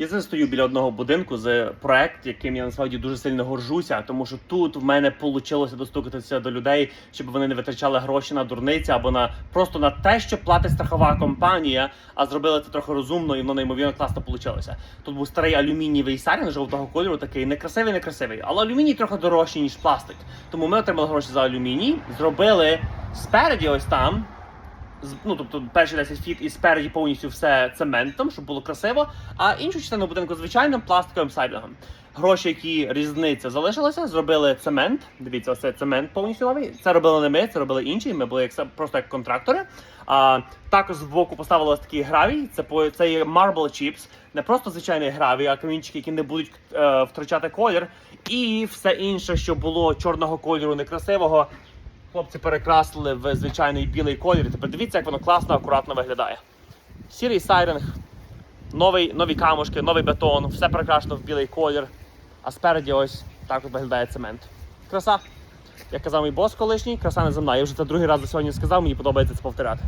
Я зараз стою біля одного будинку з проект, яким я насправді дуже сильно горжуся, тому що тут в мене вийшло достукатися до людей, щоб вони не витрачали гроші на дурниці або на просто на те, що платить страхова компанія, а зробили це трохи розумно і воно неймовірно класно вийшло. Тут був старий алюмінієвий сарін жовтого кольору, такий некрасивий, некрасивий, але алюміній трохи дорожчий ніж пластик. Тому ми отримали гроші за алюміній, зробили спереді, ось там ну, тобто перші 10 фіт і спереді повністю все цементом, щоб було красиво, а іншу частину будинку звичайним пластиковим сайдингом. Гроші, які різниця залишилася, зробили цемент. Дивіться, ось це цемент повністю новий. Це робили не ми, це робили інші. Ми були як просто як контрактори. А також збоку поставили ось такий гравій. Це по це є marble chips, не просто звичайний гравій, а камінчики, які не будуть е, втрачати колір. І все інше, що було чорного кольору, некрасивого. Хлопці перекрасили в звичайний білий колір. Тепер дивіться, як воно класно, акуратно виглядає. Сірий сайринг, новий, нові камушки, новий бетон, все перекрашено в білий колір. А спереді ось так от виглядає цемент. Краса. Як казав мій бос колишній, краса неземна. Я вже це другий раз за сьогодні сказав, мені подобається це повторяти.